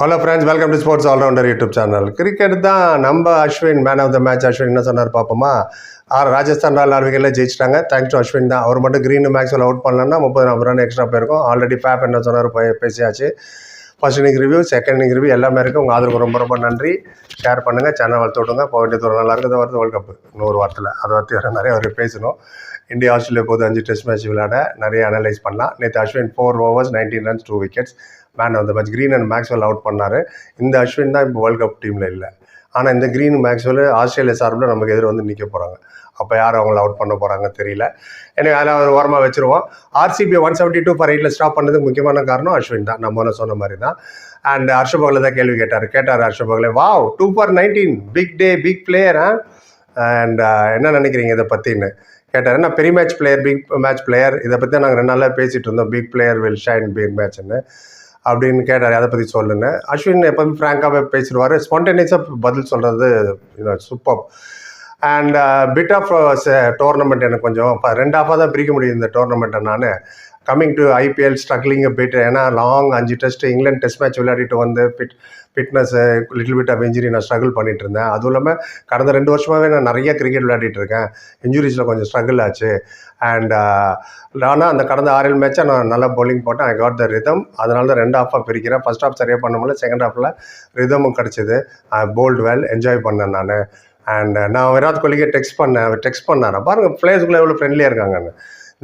Hello friends welcome to sports allrounder YouTube channel cricket தான் நம்ம Ashwin man of the match Ashwin என்ன சொன்னார் பார்ப்போமா? ஆறு ராஜஸ்தான் ராயல் ஆறு ஜெயிச்சிட்டாங்க. தேங்க்ஸ் டு அஸ்வின் தான். அவர் மட்டும் க்ரீன் மேக்ஸில் அவுட் பண்ணலன்னா முப்பது நாற்பது ரன் எக்ஸ்ட்ரா போயிருக்கும். ஆல்ரெடி ஃபேப் என்ன சொன்னார் பேசியாச்சு. First inning review second inning review எல்லாமே இருக்குது உங்கள் ஆதரவு ரொம்ப ரொம்ப நன்றி. ஷேர் பண்ணுங்கள் சேனல் வளர்த்து விடுங்க போக வேண்டிய தூரம் நல்லா இருக்குது. வருது வேர்ல்ட் கப் இன்னொரு வாரத்தில். அதை பற்றி வர நிறைய ஒரு பேசணும். இந்தியா ஆஸ்திரேலியா போது அஞ்சு டெஸ்ட் மேட்ச் விளையாட நிறைய அனலைஸ் பண்ணலாம். நேற்று Ashwin four overs nineteen runs two wickets man of the match Green and Maxwell out பண்ணார். இந்த அஸ்வின் தான் இப்போ வேர்ல்ட் கப் டீமில் இல்லை. ஆனால் இந்த க்ரீன் மேக்ஸ்வெல் ஆஸ்திரேலியா சார்பில் நமக்கு எதிர் வந்து நிற்க போகிறாங்க அப்போ யார் அவங்கள அவுட் பண்ண போகிறாங்க தெரியல. எனக்கு அதில் ஒரு ஓரமாக வச்சுருவோம். RCB one seventy two for எயிட்டில் ஸ்டாப் பண்ணதுக்கு முக்கியமான காரணம் அஸ்வின் தான். நம்ம ஒன்று சொன்ன மாதிரி தான். அண்ட் ஹர்ஷபகலை தான் கேள்வி கேட்டார். கேட்டார் ஹர்ஷபகலே wow two for nineteen big day big player and என்ன நினைக்கிறீங்க இதை பற்றின்னு கேட்டார் என்ன பெரிய match player big match player இதை பற்றி நாங்கள் ரெண்டு நாளாக பேசிகிட்டு இருந்தோம். Big player will shine big மேட்ச்னு அப்படின்னு கேட்டார். அதை பற்றி சொல்லுன்னு அஸ்வின் எப்போதும் ஃப்ராங்காகவே பேசிடுவார். ஸ்பான்டேனியஸாக பதில் சொல்கிறது super and bit of tournament எனக்கு கொஞ்சம் ரெண்டு ஆஃபாக தான் பிரிக்க முடியும் இந்த டோர்னமெண்ட்டை நான். Coming to IPL struggling bit ஏன்னா லாங் அஞ்சு டெஸ்ட் இங்கிலாந்து டெஸ்ட் மேட்ச் விளையாடிட்டு வந்து fit fitness little bit of injury நான் ஸ்ட்ரகிள் பண்ணிட்டு இருந்தேன். அதுவும் இல்லாமல் கடந்த ரெண்டு வருஷமாகவே நான் நிறைய கிரிக்கெட் விளையாடிட்டு இருக்கேன். இன்ஜுரிஸில் கொஞ்சம் ஸ்ட்ரகிள் ஆச்சு. அண்ட் ஆனால் அந்த கடந்த ஆறு மேட்சை நான் நல்லா பவுலிங் போட்டேன். ஐ காட் த ரிதம் அதனால தான் ரெண்டு ஆஃபாக பிரிக்கிறேன். ஃபர்ஸ்ட் ஆஃப் சரியாக பண்ண முடியல. செகண்ட் ஹாஃபில் ரிதமும் கிடச்சிது. போல்ட் வெல் என்ஜாய் பண்ணேன் நான். அண்ட் நான் விராட் கோலிக்கு டெக்ஸ்ட் பண்ணேன். டெக்ஸ்ட் பண்ணார்? பாருங்கள் பிளேயர்ஸ்குள்ளே எவ்வளோ ஃப்ரெண்ட்லியாக இருக்காங்கன்னு.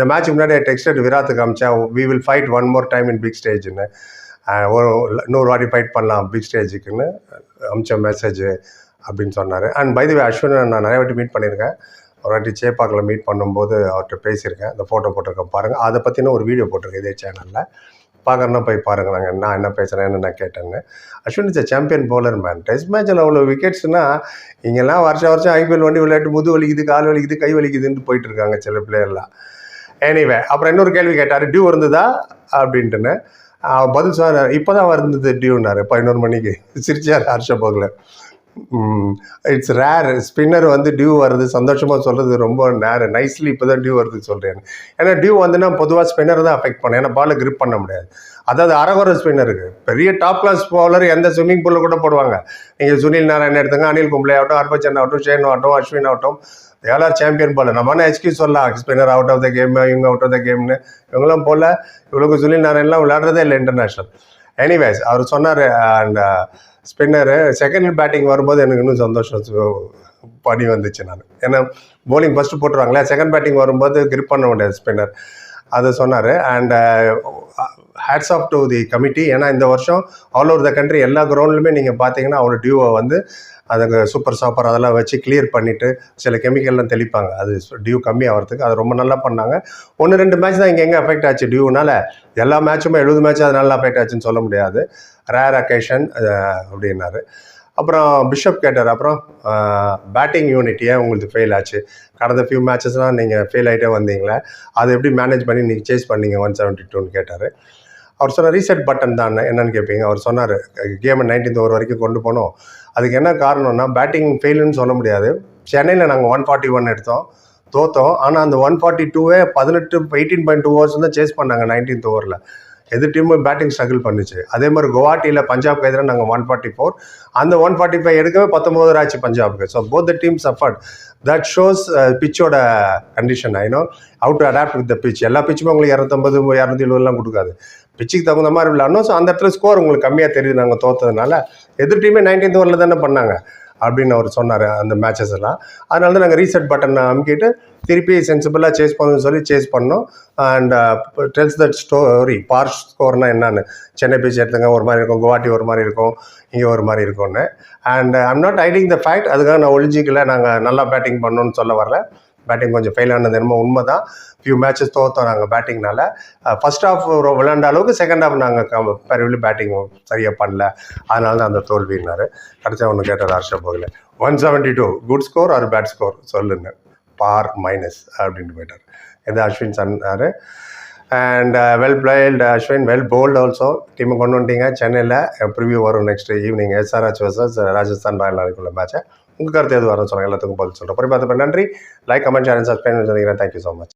இந்த மேட்ச் முன்னாடி டெக்ஸ்ட் விராத்து காமிச்சேன் we will fight one more time in big ஸ்டேஜ்னு ஒரு நூறு வாட்டி ஃபைட் பண்ணலாம் பிக் ஸ்டேஜுக்குன்னு அமிச்ச மெசேஜ் அப்படின்னு சொன்னார். அண்ட் பை வே அஸ்வினை நான் நிறைய வாட்டி மீட் பண்ணியிருக்கேன். ஒரு வாட்டி சேப்பாக்கில் மீட் பண்ணும்போது அவர்கிட்ட பேசியிருக்கேன். அந்த ஃபோட்டோ போட்டிருக்கேன் பாருங்கள் அதை பற்றின ஒரு வீடியோ போட்டிருக்கேன் இதே சேனலில் பார்க்குறனா போய் பாருங்கள் நாங்கள் நான் என்ன பேசுகிறேன் என்ன நான் கேட்டேன்னு. Ashwin is champion bowler man test மேட்ச்சில் அவ்வளோ விக்கெட்ஸ்னால் இங்கெல்லாம் வருஷம் வருஷம் ஐபிஎல் வண்டி விளையாட்டு முது வலிக்குது கால் வலிக்குது கை வலிக்குதுன்னு போயிட்டுருக்காங்க சில பிளேயர்லாம் எனிவே அப்புறம் இன்னொரு கேள்வி கேட்டார் டியூ இருந்ததா அப்படின்ட்டுன்னு. பதில் சொன்னார் இப்போ தான் வந்தது டியூன்னாரு பதினோரு மணிக்கு சிரிச்சார் Harsha Bhogle. It's rare spinner வந்து டியூ வருது. சந்தோஷமாக சொல்கிறது ரொம்ப நேர் நைஸ்லி இப்போ தான் டியூ வருது சொல்கிறேன் ஏன்னா டியூ வந்துன்னா பொதுவாக ஸ்பின்னர் தான் அஃபெக்ட் பண்ணும். ஏன்னா பாலை கிரிப் பண்ண முடியாது. அதாவது அரகுற ஸ்பின்னருக்கு பெரிய டாப் கிளாஸ் பவுலர் எந்த ஸ்விம்மிங் பூலில் கூட போடுவாங்க. நீங்கள் சுனில் நாராயண் எடுத்துங்க அனில் கும்ளே ஆகட்டும் ஹர்பச்சன் ஆகட்டும் ஷேன் ஆகட்டும் அஸ்வின் ஆகட்டும். ஏழார் சாம்பியன் போல நம்ம என்ன எக்ஸ்கியூஸ் சொல்லலாம்? Spinner out of the game இவங்க அவுட் ஆஃப் த கேம்னு இவங்களாம் போல இவங்களுக்கு சுனில் நாராயண்லாம் விளையாடுறதே இல்லை இன்டர்நேஷ்னல் எனிவேஸ் அவர் சொன்னார் அண்ட் ஸ்பின்னரு செகண்ட் பேட்டிங் வரும்போது எனக்கு இன்னும் சந்தோஷம். பண்ணி வந்துச்சு நான். ஏன்னா போலிங் ஃபஸ்ட்டு போட்டுருவாங்களே செகண்ட் பேட்டிங் வரும்போது கிரிப் பண்ண முடியாது ஸ்பின்னர் அதை சொன்னார். And hats off to the committee ஏன்னா இந்த வருஷம் ஆல் ஓவர் த கண்ட்ரி எல்லா கிரவுண்ட்லையுமே நீங்கள் பார்த்தீங்கன்னா அவ்வளோ டியூவை வந்து அதுங்க சூப்பர் சாப்பர் அதெல்லாம் வச்சு கிளியர் பண்ணிவிட்டு சில கெமிக்கல்லாம் தெளிப்பாங்க. அது டியூ கம்மி ஆகிறதுக்கு அது ரொம்ப நல்லா பண்ணாங்க. ஒன்று ரெண்டு மேட்ச் தான் இங்கே எங்கே அஃபெக்ட் ஆச்சு டியூனால எல்லா மேட்சுமே எழுபது மேட்ச் அதனால அஃபெக்ட் ஆச்சுன்னு சொல்ல முடியாது. ரேர் அக்கேஷன் அப்படின்னாரு. அப்புறம் பிஷப் கேட்டார். அப்புறம் பேட்டிங் யூனிட் ஏன் உங்களுக்கு ஃபெயில் ஆச்சு? கடந்த ஃபியூ மேட்சஸ்லாம் நீங்கள் ஃபெயில் ஆகிட்டே வந்தீங்களே. அதை எப்படி மேனேஜ் பண்ணி நீங்கள் சேஸ் பண்ணீங்க? ஒன் செவன்ட்டி டூன்னு கேட்டார். அவர் சொன்ன ரீசெட் பட்டன் தான். என்னன்னு கேட்பீங்க அவர் சொன்னார். கேமை நைன்டீன் ஓவர் வரைக்கும் கொண்டு போனோம். அதுக்கு என்ன காரணம்னா பேட்டிங் ஃபெயிலுன்னு சொல்ல முடியாது. சென்னையில் நாங்கள் ஒன் ஃபார்ட்டி ஒன் எடுத்தோம். தோத்தோம். ஆனால் அந்த ஒன் ஃபார்ட்டி டூவே பதினெட்டு எயிட்டீன் பாயிண்ட் டூ ஓவர்ஸ் தான் சேஸ் பண்ணாங்க நைன்டீன்த் ஓவரில் எது டீமும் பேட்டிங் ஸ்ட்ரகிள் பண்ணுச்சு. அதே மாதிரி குவாட்டியில் பஞ்சாப்க்கு எதிராக நாங்கள் ஒன் ஃபார்ட்டி ஃபோர் அந்த ஒன் ஃபார்ட்டி ஃபைவ் எடுக்கவே பத்தொம்போது ஆச்சு பஞ்சாப்க்கு. So both the team suffered that shows பிச்சோட condition I know out to adapt with the pitch எல்லா பிச்சுமே உங்களுக்கு இரநூத்தம்பது இரநூத்தி எழுபதுலாம் கொடுக்காது. பிச்சுக்கு தகுந்த மாதிரி விளாடணும் ஸோ அந்த இடத்துல ஸ்கோர் உங்களுக்கு கம்மியாக தெரியுது நாங்கள் தோத்ததுனால. எதிர் டீமே நைன்டீன்த் ஓவரில் தானே பண்ணாங்க. அப்படின்னு அவர் சொன்னார் அந்த மேட்சஸ் எல்லாம். அதனால தான் நாங்கள் ரீசெட் பட்டன் அமுக்கிட்டு திருப்பி சென்சிபிளாக சேஸ் பண்ணணும்னு சொல்லி சேஸ் பண்ணோம். அண்ட் டெல்ஸ் தட் ஸ்டோரி பார்ஷ் ஸ்கோர்னால் என்னன்னு? சென்னை பீச் எடுத்துங்க ஒரு மாதிரி இருக்கும். குவாட்டி ஒரு மாதிரி இருக்கும். இங்கே ஒரு மாதிரி இருக்கும்னு. And I'm not hiding the fact அதுக்காக நான் ஒளிஞ்சிக்கல. நாங்கள் நல்லா பேட்டிங் பண்ணோன்னு சொல்ல வரல. பேட்டிங் கொஞ்சம் ஃபெயில் ஆனது என்னமோ உண்மை தான் ஃபியூ மேட்சஸ் தோத்தோம் நாங்கள் பேட்டிங்னால ஃபர்ஸ்ட் ஹாஃப் விளையாண்ட அளவுக்கு செகண்ட் ஹாஃப் நாங்கள் பெரிய பேட்டிங் சரியாக பண்ணல. அதனால தான் அந்த தோல்வினார் கடைசியாக ஒன்று கேட்டார் Harsha Bhogle. One seventy two good score or bad score சொல்லுங்க. பார் மைனஸ் அப்படின்ட்டு போயிட்டார். எது அஸ்வின் சொன்னார் and well played Ashwin. Well bowled also டீமை கொண்டு வந்துட்டீங்க. சென்னையில் ப்ரிவியூ வரும் next evening SRH versus Rajasthan Royal நாளைக்குள்ள மேட்ச்சை உங்கள் கருத்து எது வரும் சொல்லுங்கள் எல்லாத்துக்கும் பதில் சொல்கிறேன் அப்புறம் பார்த்து நன்றி. லைக் கமெண்ட் ஷேர் சப்ஸ்கிரைப் பண்ணிக்கிறேன் தேங்க்யூ ஸோ மச்